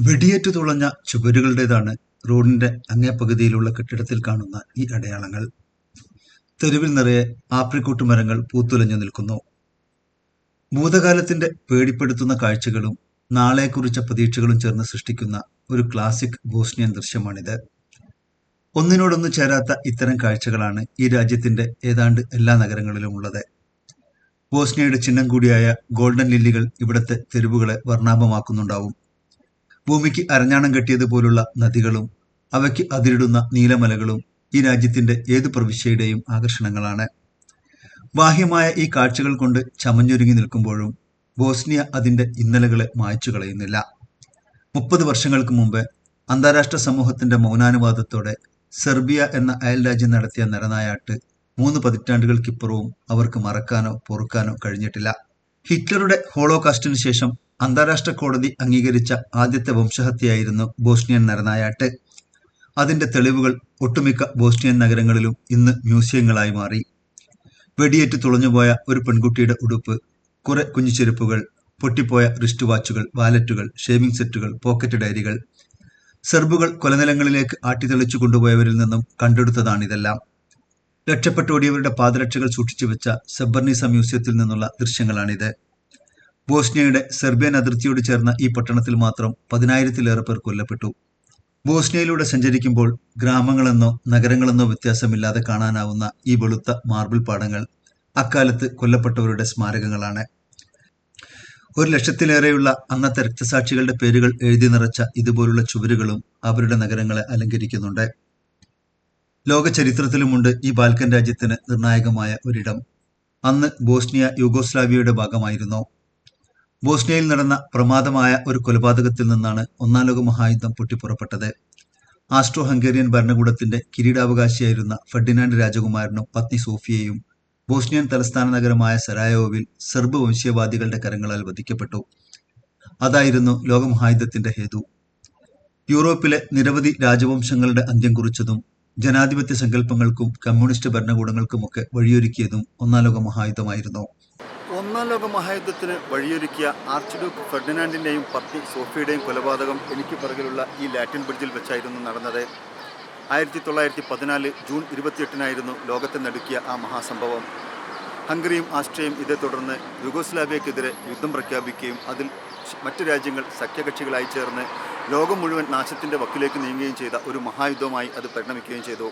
വെടിയേറ്റു തുളഞ്ഞ ചുവരുകളുടേതാണ് റോഡിന്റെ അങ്ങേപ്പകുതിയിലുള്ള കെട്ടിടത്തിൽ കാണുന്ന ഈ അടയാളങ്ങൾ. തെരുവിൽ നിറയെ ആപ്രിക്കൂട്ട് മരങ്ങൾ പൂത്തുലഞ്ഞു നിൽക്കുന്നു. ഭൂതകാലത്തിന്റെ പേടിപ്പെടുത്തുന്ന കാഴ്ചകളും നാളെക്കുറിച്ച പ്രതീക്ഷകളും ചേർന്ന് സൃഷ്ടിക്കുന്ന ഒരു ക്ലാസിക് ബോസ്നിയൻ ദൃശ്യമാണിത്. ഒന്നിനോടൊന്ന് ചേരാത്ത ഇത്തരം കാഴ്ചകളാണ് ഈ രാജ്യത്തിന്റെ ഏതാണ്ട് എല്ലാ നഗരങ്ങളിലും ഉള്ളത്. ബോസ്നിയയുടെ ചിഹ്നം കൂടിയായ ഗോൾഡൻ ലില്ലികൾ ഇവിടത്തെ തെരുവുകളെ വർണാഭമാക്കുന്നുണ്ടാവും. ഭൂമിക്ക് അരഞ്ഞാണം കെട്ടിയതുപോലുള്ള നദികളും അവയ്ക്ക് അതിരിടുന്ന നീലമലകളും ഈ രാജ്യത്തിന്റെ ഏതു പ്രവിശ്യയുടെയും ആകർഷണങ്ങളാണ്. ബാഹ്യമായ ഈ കാഴ്ചകൾ കൊണ്ട് ചമഞ്ഞൊരുങ്ങി നിൽക്കുമ്പോഴും ബോസ്നിയ അതിന്റെ ഇന്നലകളെ മായ്ച്ചു കളയുന്നില്ല. മുപ്പത് വർഷങ്ങൾക്ക് മുമ്പ് അന്താരാഷ്ട്ര സമൂഹത്തിന്റെ മൗനാനുവാദത്തോടെ സെർബിയ എന്ന അയൽ രാജ്യം നടത്തിയ നരനായാട്ട് മൂന്ന് പതിറ്റാണ്ടുകൾക്കിപ്പുറവും അവർക്ക് മറക്കാനോ പൊറുക്കാനോ കഴിഞ്ഞിട്ടില്ല. ഹിറ്റ്ലറുടെ ഹോളോകാസ്റ്റിന് ശേഷം അന്താരാഷ്ട്ര കോടതി അംഗീകരിച്ച ആദ്യത്തെ വംശഹത്യയായിരുന്നു ബോസ്നിയൻ നരനായാട്ട് അതിന്റെ തെളിവുകൾ ഒട്ടുമിക്ക ബോസ്നിയൻ നഗരങ്ങളിലും ഇന്ന് മ്യൂസിയങ്ങളായി മാറി. വെടിയേറ്റ് തുളഞ്ഞുപോയ ഒരു പെൺകുട്ടിയുടെ ഉടുപ്പ് കുറെ കുഞ്ഞുചെരുപ്പുകൾ പൊട്ടിപ്പോയ റിസ്റ്റ് വാച്ചുകൾ വാലറ്റുകൾ ഷേവിംഗ് സെറ്റുകൾ പോക്കറ്റ് ഡയറികൾ സെർബുകൾ കൊലനിലങ്ങളിലേക്ക് ആട്ടിത്തെളിച്ചു കൊണ്ടുപോയവരിൽ നിന്നും കണ്ടെടുത്തതാണിതെല്ലാം. രക്ഷപ്പെട്ടോടിയവരുടെ പാദരക്ഷകൾ സൂക്ഷിച്ചു വെച്ച സെബർണീസ മ്യൂസിയത്തിൽ നിന്നുള്ള ദൃശ്യങ്ങളാണിത്. ബോസ്നിയയുടെ സെർബിയൻ അതിർത്തിയോട് ചേർന്ന ഈ പട്ടണത്തിൽ മാത്രം പതിനായിരത്തിലേറെ പേർ കൊല്ലപ്പെട്ടു. ബോസ്നിയയിലൂടെ സഞ്ചരിക്കുമ്പോൾ ഗ്രാമങ്ങളെന്നോ നഗരങ്ങളെന്നോ വ്യത്യാസമില്ലാതെ കാണാനാവുന്ന ഈ വെളുത്ത മാർബിൾ പാടങ്ങൾ അക്കാലത്ത് കൊല്ലപ്പെട്ടവരുടെ സ്മാരകങ്ങളാണ്. ഒരു ലക്ഷത്തിലേറെയുള്ള അന്നത്തെ രക്തസാക്ഷികളുടെ പേരുകൾ എഴുതി നിറച്ച ഇതുപോലുള്ള ചുവരുകളും അവരുടെ നഗരങ്ങളെ അലങ്കരിക്കുന്നുണ്ട്. ലോക ചരിത്രത്തിലുമുണ്ട് ഈ ബാൽക്കൻ രാജ്യത്തിന് നിർണായകമായ ഒരിടം. അന്ന് ബോസ്നിയ യൂഗോസ്ലാവിയയുടെ ഭാഗമായിരുന്നു. ബോസ്നിയയിൽ നടന്ന പ്രമാദമായ ഒരു കൊലപാതകത്തിൽ നിന്നാണ് ഒന്നാം ലോക മഹായുദ്ധം പൊട്ടിപ്പുറപ്പെട്ടത്. ആസ്ട്രോ ഹംഗേറിയൻ ഭരണകൂടത്തിന്റെ കിരീടാവകാശിയായിരുന്ന ഫെർഡിനാൻഡ് രാജകുമാരനും പത്നി സോഫിയയും ബോസ്നിയൻ തലസ്ഥാന നഗരമായ സരായോവിൽ സെർബ് വംശീയവാദികളുടെ കരങ്ങളാൽ വധിക്കപ്പെട്ടു. അതായിരുന്നു ലോകമഹായുദ്ധത്തിന്റെ ഹേതു. യൂറോപ്പിലെ നിരവധി രാജവംശങ്ങളുടെ അന്ത്യം കുറിച്ചതും ജനാധിപത്യ സങ്കല്പങ്ങൾക്കും കമ്മ്യൂണിസ്റ്റ് ഭരണകൂടങ്ങൾക്കുമൊക്കെ വഴിയൊരുക്കിയതും ഒന്നാം ലോക മഹായുദ്ധമായിരുന്നു ഒന്നാം ലോക മഹായുദ്ധത്തിന് വഴിയൊരുക്കിയ ആർച്ച് ഡ്യൂക്ക് ഫെർഡിനാൻഡിന്റെയും പത്നി സോഫിയുടെയും കൊലപാതകം എനിക്ക് പിറകിലുള്ള ഈ ലാറ്റിൻ ബ്രിഡ്ജിൽ വെച്ചായിരുന്നു നടന്നത്. ആയിരത്തി തൊള്ളായിരത്തി പതിനാല് ജൂൺ ഇരുപത്തിയെട്ടിനായിരുന്നു ലോകത്തെ നടുക്കിയ ആ മഹാസംഭവം. ഹംഗറിയും ആസ്ട്രിയയും ഇതേ തുടർന്ന് യുഗോസ്ലാവിയക്കെതിരെ യുദ്ധം പ്രഖ്യാപിക്കുകയും അതിൽ മറ്റു രാജ്യങ്ങൾ സഖ്യകക്ഷികളായി ചേർന്ന് ലോകം മുഴുവൻ നാശത്തിന്റെ വക്കിലേക്ക് നീങ്ങുകയും ചെയ്ത ഒരു മഹായുദ്ധമായി അത് പരിണമിക്കുകയും ചെയ്തു.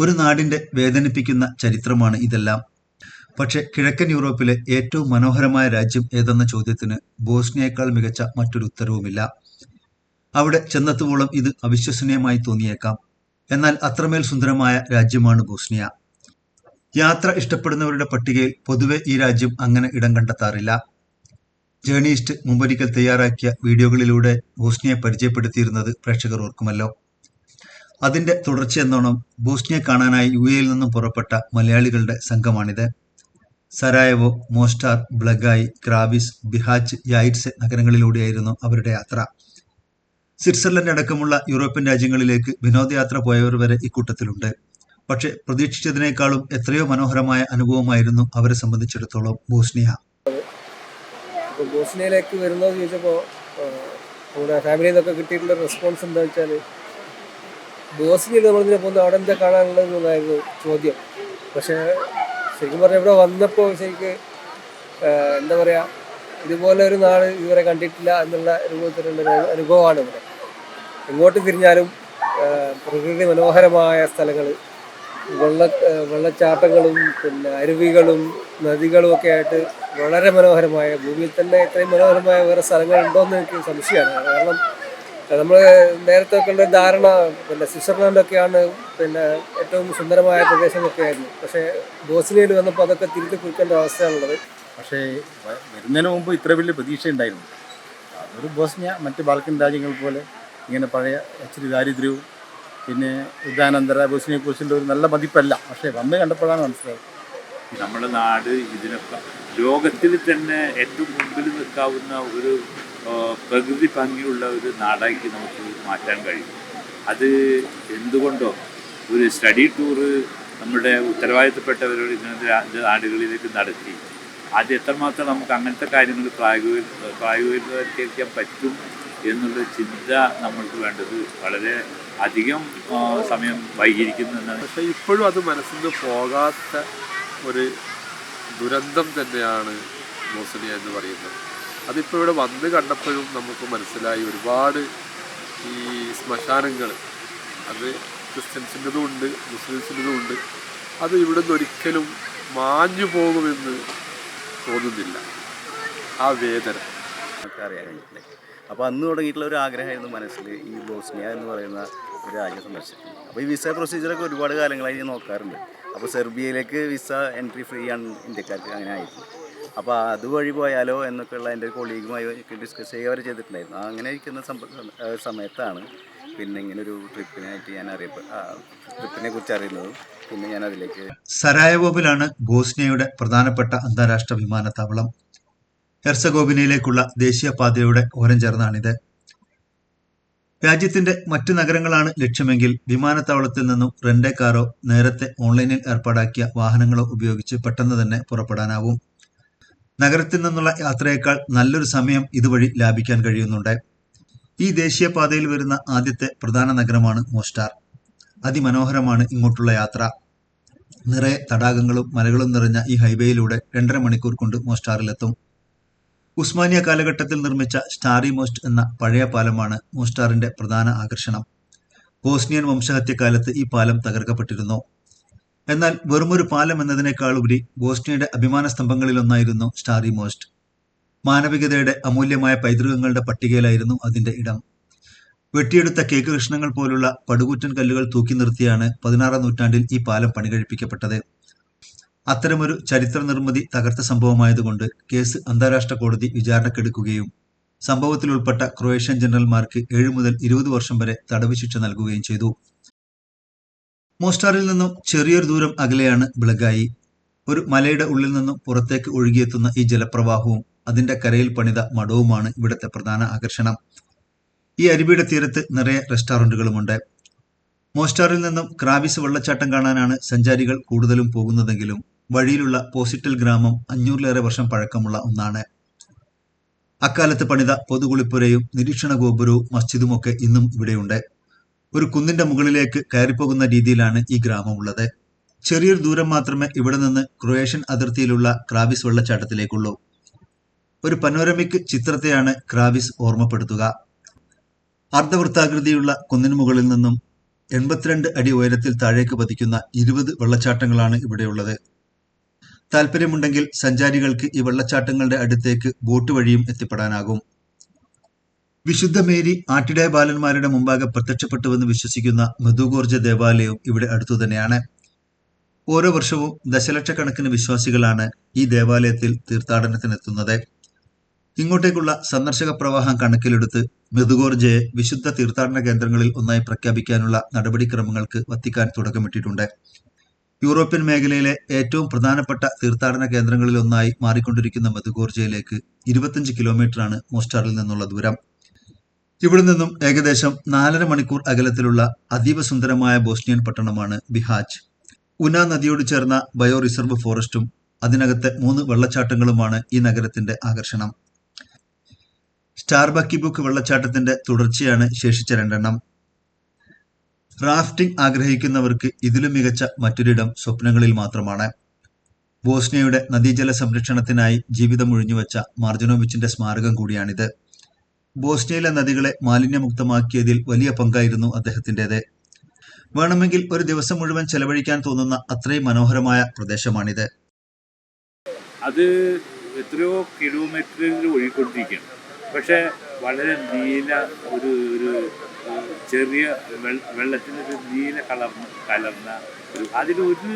ഒരു നാടിന്റെ വേദനിപ്പിക്കുന്ന ചരിത്രമാണ് ഇതെല്ലാം. പക്ഷെ കിഴക്കൻ യൂറോപ്പിലെ ഏറ്റവും മനോഹരമായ രാജ്യം ഏതെന്ന ചോദ്യത്തിന് ബോസ്നിയേക്കാൾ മികച്ച മറ്റൊരു ഉത്തരവുമില്ല. അവിടെ ചെന്നെത്തുവോളം ഇത് അവിശ്വസനീയമായി തോന്നിയേക്കാം. എന്നാൽ അത്രമേൽ സുന്ദരമായ രാജ്യമാണ് ബോസ്നിയ. യാത്ര ഇഷ്ടപ്പെടുന്നവരുടെ പട്ടികയിൽ പൊതുവെ ഈ രാജ്യം അങ്ങനെ ഇടം കണ്ടെത്താറില്ല. ജേണിസ്റ്റ് മുമ്പൊരിക്കൽ തയ്യാറാക്കിയ വീഡിയോകളിലൂടെ ബോസ്നിയെ പരിചയപ്പെടുത്തിയിരുന്നത് പ്രേക്ഷകർ ഓർക്കുമല്ലോ. അതിന്റെ തുടർച്ചയെന്നോണം ബോസ്നിയെ കാണാനായി യു എയിൽ നിന്നും പുറപ്പെട്ട മലയാളികളുടെ സംഘമാണിത്. സരായവോ മോസ്റ്റാർ ബ്ലഗായി ക്രാബിസ് ബിഹാച്ച് യായിറ്റ്സ് നഗരങ്ങളിലൂടെയായിരുന്നു അവരുടെ യാത്ര. സ്വിറ്റ്സർലൻഡ് അടക്കമുള്ള യൂറോപ്യൻ രാജ്യങ്ങളിലേക്ക് വിനോദയാത്ര പോയവർ വരെ ഇക്കൂട്ടത്തിലുണ്ട് പക്ഷെ പ്രതീക്ഷിച്ചതിനേക്കാളും എത്രയോ മനോഹരമായ അനുഭവമായിരുന്നു അവരെ സംബന്ധിച്ചിടത്തോളം ബോസ്നിയ. ബോസ്നിയയിലേക്ക് വരുന്നത് ചോദിച്ചപ്പോൾ നമ്മുടെ ഫാമിലിയിൽ നിന്നൊക്കെ കിട്ടിയിട്ടുള്ള റെസ്പോൺസ് എന്താ വെച്ചാൽ ബോസ്നിയയിൽ നമ്മളിങ്ങനെ പോകുന്നത് അവിടെ എന്താ കാണാനുള്ളത് എന്നുള്ളതായിരുന്നു ചോദ്യം. പക്ഷേ ശരിക്കും പറഞ്ഞാൽ ഇവിടെ വന്നപ്പോൾ ശരിക്ക് എന്താ പറയുക ഇതുപോലെ ഒരു നാൾ ഇതുവരെ കണ്ടിട്ടില്ല എന്നുള്ള രൂപത്തിലുള്ള അനുഭവമാണ് ഇവിടെ. എങ്ങോട്ട് തിരിഞ്ഞാലും പ്രകൃതി മനോഹരമായ സ്ഥലങ്ങൾ വെള്ള വെള്ളച്ചാട്ടങ്ങളും പിന്നെ അരുവികളും നദികളും ഒക്കെ ആയിട്ട് വളരെ മനോഹരമായ ഭൂമിയിൽ തന്നെ ഇത്രയും മനോഹരമായ വേറെ സ്ഥലങ്ങളുണ്ടോ എന്ന് എനിക്ക് സംശയമാണ്. കാരണം നമ്മൾ നേരത്തെ ഒക്കെ ഉള്ള ധാരണ പിന്നെ സ്വിറ്റ്സർലാൻഡൊക്കെയാണ് പിന്നെ ഏറ്റവും സുന്ദരമായ പ്രദേശമൊക്കെ ആയിരുന്നു. പക്ഷേ ബോസ്നിയയിൽ വന്നപ്പോൾ അതൊക്കെ തിരുത്തി കുറിക്കേണ്ട അവസ്ഥയാണുള്ളത്. പക്ഷേ വരുന്നതിന് മുമ്പ് ഇത്ര വലിയ പ്രതീക്ഷ ഉണ്ടായിരുന്നു അതൊരു ബോസ്നിയ മറ്റ് ബാൽക്കൻ രാജ്യങ്ങൾ പോലെ ഇങ്ങനെ പഴയ ഇച്ചിരി ദാരിദ്ര്യവും പിന്നെ യുദ്ധാനന്തര ബോസ്നിയെ കുറിച്ചുള്ള ഒരു നല്ല മതിപ്പല്ല. പക്ഷേ വന്ന് കണ്ടപ്പോഴാണ് മനസ്സിലായത്. നമ്മുടെ നാട് ഇതിനൊക്കെ ലോകത്തിൽ തന്നെ ഏറ്റവും മുമ്പിൽ നിൽക്കാവുന്ന ഒരു പ്രകൃതി ഭംഗിയുള്ള ഒരു നാടാക്കി നമുക്ക് മാറ്റാൻ കഴിയും. അത് എന്തുകൊണ്ടോ ഒരു സ്റ്റഡി ടൂറ് നമ്മുടെ ഉത്തരവാദിത്തപ്പെട്ടവരോട് ഇങ്ങനത്തെ നാടുകളിലേക്ക് നടത്തി. അത് എത്രമാത്രം നമുക്ക് അങ്ങനത്തെ കാര്യങ്ങൾ പ്രായോഗിക പ്രായോഗികവൽക്കരിക്കാൻ പറ്റും എന്നുള്ള ചിന്ത നമ്മൾക്ക് വേണ്ടത് വളരെ അധികം സമയം വൈകിയിരിക്കുന്നു പക്ഷേ ഇപ്പോഴും അത് മനസ്സിൽ പോകാത്ത ഒരു ദുരന്തം തന്നെയാണ് ബോസ്നിയ എന്ന് പറയുന്നത്. അതിപ്പോൾ ഇവിടെ വന്ന് കണ്ടപ്പോഴും നമുക്ക് മനസ്സിലായി ഒരുപാട് ഈ ശ്മശാനങ്ങൾ അത് ക്രിസ്ത്യൻസിന്റെതും ഉണ്ട് മുസ്ലിംസിന്റെതും ഉണ്ട്. അത് ഇവിടുന്ന് ഒരിക്കലും മാഞ്ഞു പോകുമെന്ന് തോന്നുന്നില്ല. ആ വേദന. അപ്പോൾ അന്ന് തുടങ്ങിയിട്ടുള്ള ഒരു ആഗ്രഹമായിരുന്നു മനസ്സിൽ ഈ ബോസ്നിയ എന്ന് പറയുന്ന ഒരു രാജ്യം സന്ദർശിക്കുന്നത് അപ്പോൾ ഈ വിസ പ്രൊസീജിയറൊക്കെ ഒരുപാട് കാലങ്ങളായി ഞാൻ നോക്കാറുണ്ട്. അപ്പോൾ സെർബിയയിലേക്ക് വിസ എൻട്രി ഫ്രീ ആണ് ഇന്ത്യക്കാർക്ക് അങ്ങനെ ആയിട്ടുണ്ട് അപ്പോൾ അതുവഴി പോയാലോ എന്നൊക്കെയുള്ള എന്റെ കൊളീഗുമായി ഡിസ്കസ് ചെയ്യുക അവർ ചെയ്തിട്ടുണ്ടായിരുന്നു. അങ്ങനെ ഇരിക്കുന്ന സമയത്താണ് പിന്നെ ഇങ്ങനെ ഒരു ട്രിപ്പിനായിട്ട് ഞാൻ അറിയപ്പെ ട്രിപ്പിനെ കുറിച്ച് അറിയുന്നതും പിന്നെ ഞാൻ അതിലേക്ക് സരായവോവിലാണ് ബോസ്നിയയുടെ പ്രധാനപ്പെട്ട അന്താരാഷ്ട്ര വിമാനത്താവളം. ഹെർസഗോബിനയിലേക്കുള്ള ദേശീയപാതയുടെ ഓരം ചേർന്നാണിത്. രാജ്യത്തിന്റെ മറ്റു നഗരങ്ങളാണ് ലക്ഷ്യമെങ്കിൽ വിമാനത്താവളത്തിൽ നിന്നും റെൻഡേ കാറോ നേരത്തെ ഓൺലൈനിൽ ഏർപ്പാടാക്കിയ വാഹനങ്ങളോ ഉപയോഗിച്ച് പെട്ടെന്ന് തന്നെ പുറപ്പെടാനാവും. നഗരത്തിൽ നിന്നുള്ള യാത്രയേക്കാൾ നല്ലൊരു സമയം ഇതുവഴി ലാഭിക്കാൻ കഴിയുന്നുണ്ട്. ഈ ദേശീയപാതയിൽ വരുന്ന ആദ്യത്തെ പ്രധാന നഗരമാണ് മോസ്റ്റാർ. അതിമനോഹരമാണ് ഇങ്ങോട്ടുള്ള യാത്ര. നിറയെ തടാകങ്ങളും മലകളും നിറഞ്ഞ ഈ ഹൈവേയിലൂടെ രണ്ടര മണിക്കൂർ കൊണ്ട് മോസ്റ്റാറിലെത്തും. ഉസ്മാനിയ കാലഘട്ടത്തിൽ നിർമ്മിച്ച സ്റ്റാറി മോസ്റ്റ് എന്ന പഴയ പാലമാണ് മോസ്റ്റാറിന്റെ പ്രധാന ആകർഷണം. ബോസ്നിയൻ വംശഹത്യക്കാലത്ത് ഈ പാലം തകർക്കപ്പെട്ടിരുന്നു. എന്നാൽ വെറുമൊരു പാലം എന്നതിനേക്കാളുപരി ബോസ്നിയയുടെ അഭിമാന സ്തംഭങ്ങളിലൊന്നായിരുന്നു സ്റ്റാറി മോസ്റ്റ്. മാനവികതയുടെ അമൂല്യമായ പൈതൃകങ്ങളുടെ പട്ടികയിലായിരുന്നു അതിന്റെ ഇടം. വെട്ടിയെടുത്ത കേക്ക് കഷ്ണങ്ങൾ പോലുള്ള പടുകൂറ്റൻ കല്ലുകൾ തൂക്കി നിർത്തിയാണ് പതിനാറാം നൂറ്റാണ്ടിൽ ഈ പാലം പണികഴിപ്പിക്കപ്പെട്ടത്. അത്തരമൊരു ചരിത്ര നിർമ്മിതി തകർത്ത സംഭവമായതുകൊണ്ട് കേസ് അന്താരാഷ്ട്ര കോടതി വിചാരണക്കെടുക്കുകയും സംഭവത്തിൽ ഉൾപ്പെട്ട ക്രൊയേഷ്യൻ ജനറൽമാർക്ക് ഏഴ് മുതൽ ഇരുപത് വർഷം വരെ തടവ് ശിക്ഷ നൽകുകയും ചെയ്തു. മോസ്റ്റാറിൽ നിന്നും ചെറിയൊരു ദൂരം അകലെയാണ് ബ്ലഗായി. ഒരു മലയുടെ ഉള്ളിൽ നിന്നും പുറത്തേക്ക് ഒഴുകിയെത്തുന്ന ഈ ജലപ്രവാഹവും അതിന്റെ കരയിൽ പണിത മഠവുമാണ് ഇവിടുത്തെ പ്രധാന ആകർഷണം. ഈ അരുവിയുടെ തീരത്ത് നിറയെ റെസ്റ്റോറന്റുകളുമുണ്ട് മോസ്റ്റാറിൽ നിന്നും ക്രാബിസ് വെള്ളച്ചാട്ടം കാണാനാണ് സഞ്ചാരികൾ കൂടുതലും പോകുന്നതെങ്കിലും വഴിയിലുള്ള പോസിറ്റൽ ഗ്രാമം അഞ്ഞൂറിലേറെ വർഷം പഴക്കമുള്ള ഒന്നാണ്. അക്കാലത്ത് പണിത പൊതുകുളിപ്പുരയും നിരീക്ഷണ ഗോപുരവും മസ്ജിദുമൊക്കെ ഇന്നും ഇവിടെയുണ്ട്. ഒരു കുന്നിന്റെ മുകളിലേക്ക് കയറിപ്പോകുന്ന രീതിയിലാണ് ഈ ഗ്രാമമുള്ളത്. ചെറിയൊരു ദൂരം മാത്രമേ ഇവിടെ നിന്ന് ക്രൊയേഷ്യൻ അതിർത്തിയിലുള്ള ക്രാബിസ് വെള്ളച്ചാട്ടത്തിലേക്കുള്ളൂ. ഒരു പനോരമിക് ചിത്രത്തെയാണ് ക്രാബിസ് ഓർമ്മപ്പെടുത്തുക. അർദ്ധവൃത്താകൃതിയുള്ള കുന്നിന് മുകളിൽ നിന്നും എൺപത്തിരണ്ട് അടി ഉയരത്തിൽ താഴേക്ക് പതിക്കുന്ന ഇരുപത് വെള്ളച്ചാട്ടങ്ങളാണ് ഇവിടെയുള്ളത്. താല്പര്യമുണ്ടെങ്കിൽ സഞ്ചാരികൾക്ക് ഈ വെള്ളച്ചാട്ടങ്ങളുടെ അടുത്തേക്ക് ബോട്ട് വഴിയും എത്തിപ്പെടാനാകും. വിശുദ്ധ മേരി ആട്ടിടയ ബാലന്മാരുടെ മുമ്പാകെ പ്രത്യക്ഷപ്പെട്ടുവെന്ന് വിശ്വസിക്കുന്ന മധുഗോർജ ദേവാലയവും ഇവിടെ അടുത്തു തന്നെയാണ്. ഓരോ വർഷവും ദശലക്ഷക്കണക്കിന് വിശ്വാസികളാണ് ഈ ദേവാലയത്തിൽ തീർത്ഥാടനത്തിനെത്തുന്നത്. ഇങ്ങോട്ടേക്കുള്ള സന്ദർശക പ്രവാഹം കണക്കിലെടുത്ത് മെതുഗോർജയെ വിശുദ്ധ തീർത്ഥാടന കേന്ദ്രങ്ങളിൽ ഒന്നായി പ്രഖ്യാപിക്കാനുള്ള നടപടിക്രമങ്ങൾക്ക് വത്തിക്കാൻ തുടക്കമിട്ടിട്ടുണ്ട്. യൂറോപ്യൻ മേഖലയിലെ ഏറ്റവും പ്രധാനപ്പെട്ട തീർത്ഥാടന കേന്ദ്രങ്ങളിൽ ഒന്നായി മാറിക്കൊണ്ടിരിക്കുന്ന മെതുഗോർജയിലേക്ക് ഇരുപത്തഞ്ച് കിലോമീറ്ററാണ് മോസ്റ്റാറിൽ നിന്നുള്ള ദൂരം. ഇവിടെ നിന്നും ഏകദേശം നാലര മണിക്കൂർ അകലത്തിലുള്ള അതീവ സുന്ദരമായ ബോസ്നിയൻ പട്ടണമാണ് ബിഹാജ്. ഉന നദിയോട് ചേർന്ന ബയോ റിസർവ് ഫോറസ്റ്റും അതിനകത്തെ മൂന്ന് വെള്ളച്ചാട്ടങ്ങളുമാണ് ഈ നഗരത്തിന്റെ ആകർഷണം. സ്റ്റാർബക്കി ബുക്ക് വെള്ളച്ചാട്ടത്തിന്റെ തുടർച്ചയാണ് ശേഷിച്ച രണ്ടെണ്ണം. റാഫ്റ്റിംഗ് ആഗ്രഹിക്കുന്നവർക്ക് ഇതിലും മികച്ച മറ്റൊരിടം സ്വപ്നങ്ങളിൽ മാത്രമാണ്. ബോസ്നിയയുടെ നദീജല സംരക്ഷണത്തിനായി ജീവിതം ഒഴിഞ്ഞുവെച്ച മാർജനോവിച്ചിന്റെ സ്മാരകം കൂടിയാണിത്. ബോസ്നിയയിലെ നദികളെ മാലിന്യമുക്തമാക്കിയതിൽ വലിയ പങ്കായിരുന്നു അദ്ദേഹത്തിന്റെത് വേണമെങ്കിൽ ഒരു ദിവസം മുഴുവൻ ചെലവഴിക്കാൻ തോന്നുന്ന അത്രയും മനോഹരമായ പ്രദേശമാണിത്. അത് എത്രയോ കിലോമീറ്ററിൽ ഒഴുകിക്കൊണ്ടിരിക്കുകയാണ്. പക്ഷേ വളരെ നീല ഒരു ഒരു ഒരു ചെറിയ വെള്ള വെള്ളത്തിന് ഒരു നീല കളർന്ന കലർന്ന ഒരു അതിലൊരു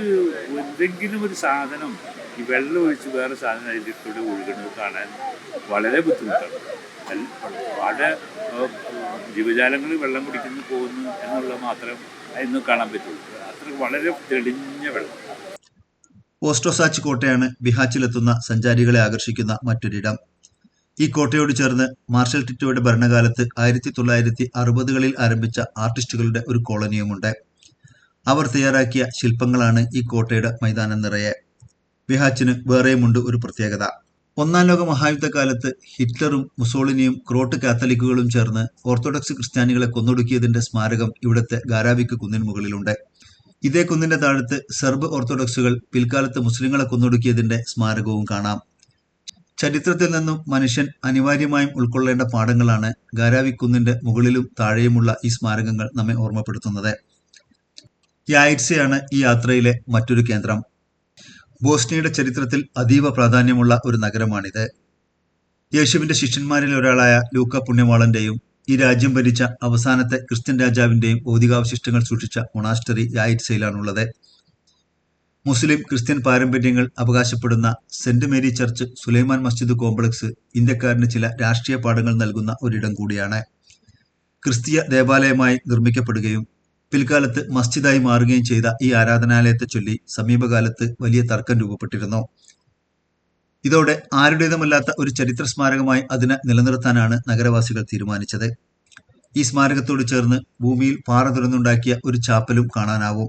എന്തെങ്കിലും ഒരു സാധനം ഈ വെള്ളം ഒഴിച്ച് വേറെ സാധനം അതിന്റെ കൂടെ ഒഴുകുന്നത് കാണാൻ വളരെ ബുദ്ധിമുട്ടാണ്. ഒരുപാട് ജീവജാലങ്ങൾ വെള്ളം കുടിക്കുന്നു പോകുന്നു എന്നുള്ളത് മാത്രം ഇന്ന് കാണാൻ പറ്റുള്ളൂ. അത്ര വളരെ തെളിഞ്ഞ വെള്ളം. ഓസ്ട്രോസാച്ച് കോട്ടയാണ് ബിഹാച്ചിലെത്തുന്ന സഞ്ചാരികളെ ആകർഷിക്കുന്ന മറ്റൊരിടം. ഈ കോട്ടയോട് ചേർന്ന് മാർഷൽ ടിറ്റോയുടെ ഭരണകാലത്ത് ആയിരത്തി തൊള്ളായിരത്തി അറുപതുകളിൽ ആരംഭിച്ച ആർട്ടിസ്റ്റുകളുടെ ഒരു കോളനിയുമുണ്ട്. അവർ തയ്യാറാക്കിയ ശില്പങ്ങളാണ് ഈ കോട്ടയുടെ മൈതാനം നിറയെ. ബിഹാച്ചിന് വേറെയുമുണ്ട് ഒരു പ്രത്യേകത. ഒന്നാം ലോക മഹായുദ്ധകാലത്ത് ഹിറ്റ്ലറും മുസോളിനിയും ക്രോട്ട് കാത്തലിക്കുകളും ചേർന്ന് ഓർത്തഡോക്സ് ക്രിസ്ത്യാനികളെ കൊന്നൊടുക്കിയതിന്റെ സ്മാരകം ഇവിടുത്തെ ഗാരാവിക്ക് കുന്നിന് മുകളിലുണ്ട്. ഇതേ കുന്നിന്റെ താഴത്ത് സെർബ് ഓർത്തഡോക്സുകൾ പിൽക്കാലത്ത് മുസ്ലിങ്ങളെ കൊന്നൊടുക്കിയതിന്റെ സ്മാരകവും കാണാം. ചരിത്രത്തിൽ നിന്നും മനുഷ്യൻ അനിവാര്യമായും ഉൾക്കൊള്ളേണ്ട പാഠങ്ങളാണ് ഗാരാവിക്കുന്നിന്റെ മുകളിലും താഴെയുമുള്ള ഈ സ്മാരകങ്ങൾ നമ്മെ ഓർമ്മപ്പെടുത്തുന്നത്. യായിറ്റ്സയാണ് ഈ യാത്രയിലെ മറ്റൊരു കേന്ദ്രം. ബോസ്നിയയുടെ ചരിത്രത്തിൽ അതീവ പ്രാധാന്യമുള്ള ഒരു നഗരമാണിത്. യേശുവിന്റെ ശിഷ്യന്മാരിൽ ഒരാളായ ലൂക്ക പുണ്യവാളന്റെയും ഈ രാജ്യം ഭരിച്ച അവസാനത്തെ ക്രിസ്ത്യൻ രാജാവിന്റെയും ഭൗതികാവശിഷ്ടങ്ങൾ സൂക്ഷിച്ച മൊണാസ്റ്ററി യായിറ്റ്സയിലാണുള്ളത് മുസ്ലിം ക്രിസ്ത്യൻ പാരമ്പര്യങ്ങൾ അവകാശപ്പെടുന്ന Saint Mary church Sulaiman Masjid complex ഇന്ത്യക്കാരന് ചില രാഷ്ട്രീയ പാഠങ്ങൾ നൽകുന്ന ഒരിടം കൂടിയാണ്. ക്രിസ്തീയ ദേവാലയമായി നിർമ്മിക്കപ്പെടുകയും പിൽക്കാലത്ത് മസ്ജിദായി മാറുകയും ചെയ്ത ഈ ആരാധനാലയത്തെ ചൊല്ലി സമീപകാലത്ത് വലിയ തർക്കം രൂപപ്പെട്ടിരുന്നു. ഇതോടെ ആരുടേതുമല്ലാത്ത ഒരു ചരിത്ര സ്മാരകമായി അതിനെ നിലനിർത്താനാണ് നഗരവാസികൾ തീരുമാനിച്ചത്. ഈ സ്മാരകത്തോട് ചേർന്ന് ഭൂമിയിൽ പാറ തുറന്നുണ്ടാക്കിയ ഒരു ചാപ്പലും കാണാനാവും.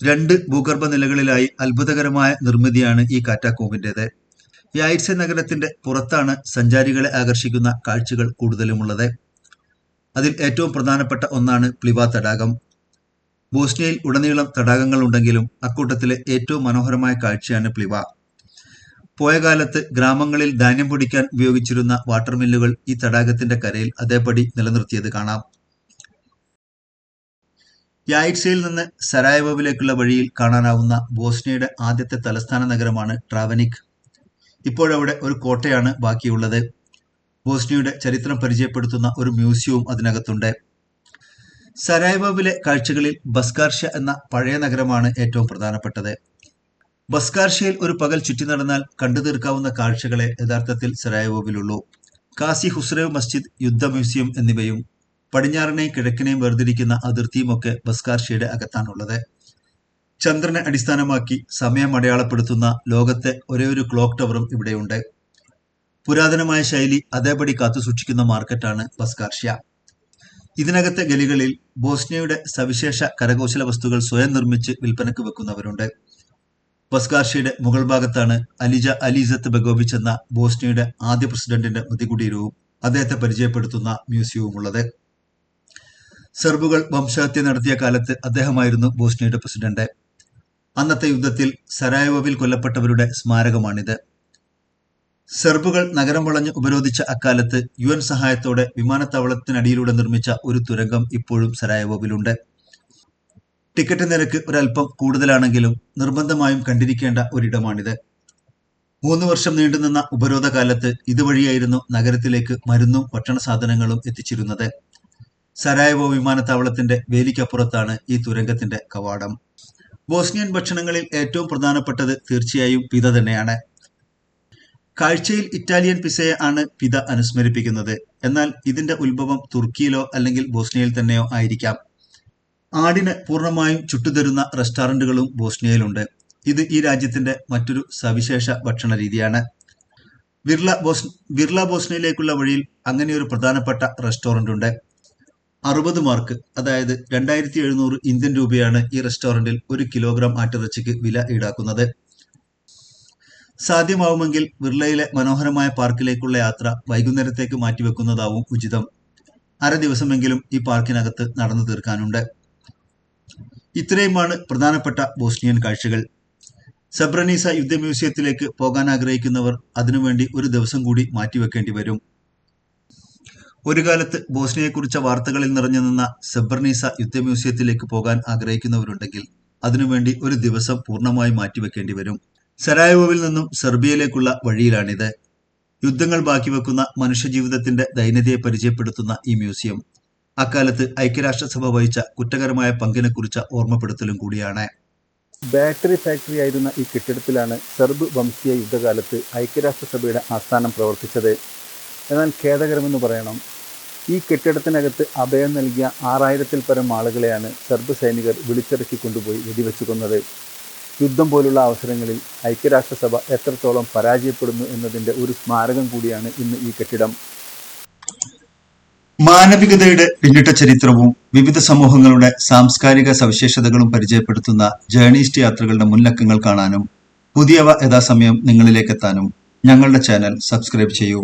രണ്ട് ഭൂഗർഭ നിലകളിലായി അത്ഭുതകരമായ നിർമ്മിതിയാണ് ഈ കാറ്റാക്കോവിന്റെത് യായിറ്റ്സെ നഗരത്തിന്റെ പുറത്താണ് സഞ്ചാരികളെ ആകർഷിക്കുന്ന കാഴ്ചകൾ കൂടുതലുമുള്ളത്. അതിൽ ഏറ്റവും പ്രധാനപ്പെട്ട ഒന്നാണ് പ്ലിവ തടാകം. ബോസ്നിയയിൽ ഉടനീളം തടാകങ്ങൾ ഉണ്ടെങ്കിലും അക്കൂട്ടത്തിലെ ഏറ്റവും മനോഹരമായ കാഴ്ചയാണ് പ്ലിവ. പോയ കാലത്ത് ഗ്രാമങ്ങളിൽ ധാന്യം പൊടിക്കാൻ ഉപയോഗിച്ചിരുന്ന വാട്ടർ മില്ലുകൾ ഈ തടാകത്തിന്റെ കരയിൽ അതേപടി നിലനിർത്തിയത് കാണാം. യായിറ്റ്സയിൽ നിന്ന് സരായവോവിലേക്കുള്ള വഴിയിൽ കാണാനാവുന്ന ബോസ്നിയയുടെ ആദ്യത്തെ തലസ്ഥാന നഗരമാണ് ട്രാവനിക്. ഇപ്പോഴവിടെ ഒരു കോട്ടയാണ് ബാക്കിയുള്ളത്. ബോസ്നിയയുടെ ചരിത്രം പരിചയപ്പെടുത്തുന്ന ഒരു മ്യൂസിയവും അതിനകത്തുണ്ട്. സരായവോവിലെ കാഴ്ചകളിൽ ബസ്കാർഷ്യ എന്ന പഴയ നഗരമാണ് ഏറ്റവും പ്രധാനപ്പെട്ടത്. ബസ്കാർഷ്യയിൽ ഒരു പകൽ ചുറ്റി നടന്നാൽ കണ്ടു തീർക്കാവുന്ന കാഴ്ചകളെ യഥാർത്ഥത്തിൽ സരായവോവിലുള്ളൂ. കാസി ഹുസ്രേവ് മസ്ജിദ് യുദ്ധ മ്യൂസിയം എന്നിവയും പടിഞ്ഞാറിനെയും കിഴക്കിനെയും വേർതിരിക്കുന്ന അതിർത്തിയുമൊക്കെ ബസ്കാർഷിയുടെ അകത്താണുള്ളത്. ചന്ദ്രനെ അടിസ്ഥാനമാക്കി സമയം അടയാളപ്പെടുത്തുന്ന ലോകത്തെ ഒരേ ഒരു ക്ലോക്ക് ടവറും ഇവിടെയുണ്ട്. പുരാതനമായ ശൈലി അതേപടി കാത്തുസൂക്ഷിക്കുന്ന മാർക്കറ്റാണ് ബസ്കാർഷ്യ. ഇതിനകത്തെ ഗലികളിൽ ബോസ്നിയയുടെ സവിശേഷ കരകൗശല വസ്തുക്കൾ സ്വയം നിർമ്മിച്ച് വിൽപ്പനക്ക് വെക്കുന്നവരുണ്ട്. ബസ്കാർഷിയുടെ മുകൾ ഭാഗത്താണ് അലിജ അലിസത്ത് ബഗോവിച്ച് എന്ന ബോസ്നിയയുടെ ആദ്യ പ്രസിഡന്റിന്റെ മൃതികുടീരവും അദ്ദേഹത്തെ പരിചയപ്പെടുത്തുന്ന മ്യൂസിയവും ഉള്ളത് സെർബുകൾ വംശഹത്യ നടത്തിയ കാലത്ത് അദ്ദേഹമായിരുന്നു ബോസ്നിയയുടെ പ്രസിഡന്റ്. അന്നത്തെ യുദ്ധത്തിൽ സരായവോവിൽ കൊല്ലപ്പെട്ടവരുടെ സ്മാരകമാണിത്. സെർബുകൾ നഗരം വളഞ്ഞ് ഉപരോധിച്ച അക്കാലത്ത് യു എൻ സഹായത്തോടെ വിമാനത്താവളത്തിനടിയിലൂടെ നിർമ്മിച്ച ഒരു തുരങ്കം ഇപ്പോഴും സരായവോവിലുണ്ട്. ടിക്കറ്റ് നിരക്ക് ഒരല്പം കൂടുതലാണെങ്കിലും നിർബന്ധമായും കണ്ടിരിക്കേണ്ട ഒരിടമാണിത്. മൂന്ന് വർഷം നീണ്ടുനിന്ന ഉപരോധ കാലത്ത് ഇതുവഴിയായിരുന്നു നഗരത്തിലേക്ക് മരുന്നും ഭക്ഷണ സാധനങ്ങളും എത്തിച്ചിരുന്നത്. സരായവോ വിമാനത്താവളത്തിന്റെ വേലിക്കപ്പുറത്താണ് ഈ തുരങ്കത്തിന്റെ കവാടം. ബോസ്നിയൻ ഭക്ഷണങ്ങളിൽ ഏറ്റവും പ്രധാനപ്പെട്ടത് തീർച്ചയായും പിത തന്നെയാണ്. കാഴ്ചയിൽ ഇറ്റാലിയൻ പിസയെ ആണ് പിത അനുസ്മരിപ്പിക്കുന്നത്. എന്നാൽ ഇതിന്റെ ഉത്ഭവം തുർക്കിയിലോ അല്ലെങ്കിൽ ബോസ്നിയയിൽ തന്നെയോ ആയിരിക്കാം. ആടിന് പൂർണമായും ചുട്ടുതരുന്ന റെസ്റ്റോറന്റുകളും ബോസ്നിയയിലുണ്ട്. ഇത് ഈ രാജ്യത്തിന്റെ മറ്റൊരു സവിശേഷ ഭക്ഷണ രീതിയാണ്. വിർല ബോസ് വിർല ബോസ്നിയയിലേക്കുള്ള വഴിയിൽ അങ്ങനെയൊരു പ്രധാനപ്പെട്ട റെസ്റ്റോറന്റ് ഉണ്ട് അറുപത് മാർക്ക് അതായത് രണ്ടായിരത്തി എഴുന്നൂറ് ഇന്ത്യൻ രൂപയാണ് ഈ റെസ്റ്റോറന്റിൽ ഒരു കിലോഗ്രാം ആട്ടിറച്ചിക്ക് വില ഈടാക്കുന്നത്. സാധ്യമാവുമെങ്കിൽ വിർളയിലെ മനോഹരമായ പാർക്കിലേക്കുള്ള യാത്ര വൈകുന്നേരത്തേക്ക് മാറ്റിവെക്കുന്നതാവും ഉചിതം. അര ദിവസമെങ്കിലും ഈ പാർക്കിനകത്ത് നടന്നു തീർക്കാനുണ്ട്. ഇത്രയുമാണ് പ്രധാനപ്പെട്ട ബോസ്നിയൻ കാഴ്ചകൾ. സബ്രനീസ യുദ്ധ മ്യൂസിയത്തിലേക്ക് പോകാൻ ആഗ്രഹിക്കുന്നവർ അതിനുവേണ്ടി ഒരു ദിവസം കൂടി മാറ്റിവെക്കേണ്ടി വരും. ഒരു കാലത്ത് ബോസ്നിയെക്കുറിച്ച വാർത്തകളിൽ നിറഞ്ഞു നിന്ന സെബർണീസ യുദ്ധ മ്യൂസിയത്തിലേക്ക് പോകാൻ ആഗ്രഹിക്കുന്നവരുണ്ടെങ്കിൽ അതിനുവേണ്ടി ഒരു ദിവസം പൂർണമായി മാറ്റിവെക്കേണ്ടി വരും. സരായവോവിൽ നിന്നും സെർബിയയിലേക്കുള്ള വഴിയിലാണിത്. യുദ്ധങ്ങൾ ബാക്കി ബാക്കിവെക്കുന്ന മനുഷ്യജീവിതത്തിന്റെ ദൈനതയെ പരിചയപ്പെടുത്തുന്ന ഈ മ്യൂസിയം അക്കാലത്ത് ഐക്യരാഷ്ട്രസഭ വഹിച്ച കുറ്റകരമായ പങ്കിനെക്കുറിച്ച ഓർമ്മപ്പെടുത്തലും കൂടിയാണ്. ബാറ്ററി ഫാക്ടറി ആയിരുന്ന ഈ കെട്ടിടത്തിലാണ് സെർബ് വംശീയ യുദ്ധകാലത്ത് ഐക്യരാഷ്ട്രസഭയുടെ ആസ്ഥാനം പ്രവർത്തിച്ചത്. എന്നാൽ ഖേദകരമെന്ന് പറയണം. ഈ കെട്ടിടത്തിനകത്ത് അഭയം നൽകിയ ആറായിരത്തിൽ പരം ആളുകളെയാണ് സർബ് സൈനികർ വിളിച്ചിറക്കി കൊണ്ടുപോയി വെടിവെച്ചു കൊന്നത് യുദ്ധം പോലുള്ള അവസരങ്ങളിൽ ഐക്യരാഷ്ട്രസഭ എത്രത്തോളം പരാജയപ്പെടുന്നു എന്നതിന്റെ ഒരു സ്മാരകം കൂടിയാണ് ഇന്ന് ഈ കെട്ടിടം. മാനവികതയുടെ പിന്നിട്ട ചരിത്രവും വിവിധ സമൂഹങ്ങളുടെ സാംസ്കാരിക സവിശേഷതകളും പരിചയപ്പെടുത്തുന്ന ജേർണിസ്റ്റ് യാത്രകളുടെ മുൻലക്കങ്ങൾ കാണാനും പുതിയവ യഥാസമയം നിങ്ങളിലേക്കെത്താനും ഞങ്ങളുടെ ചാനൽ സബ്സ്ക്രൈബ് ചെയ്യൂ.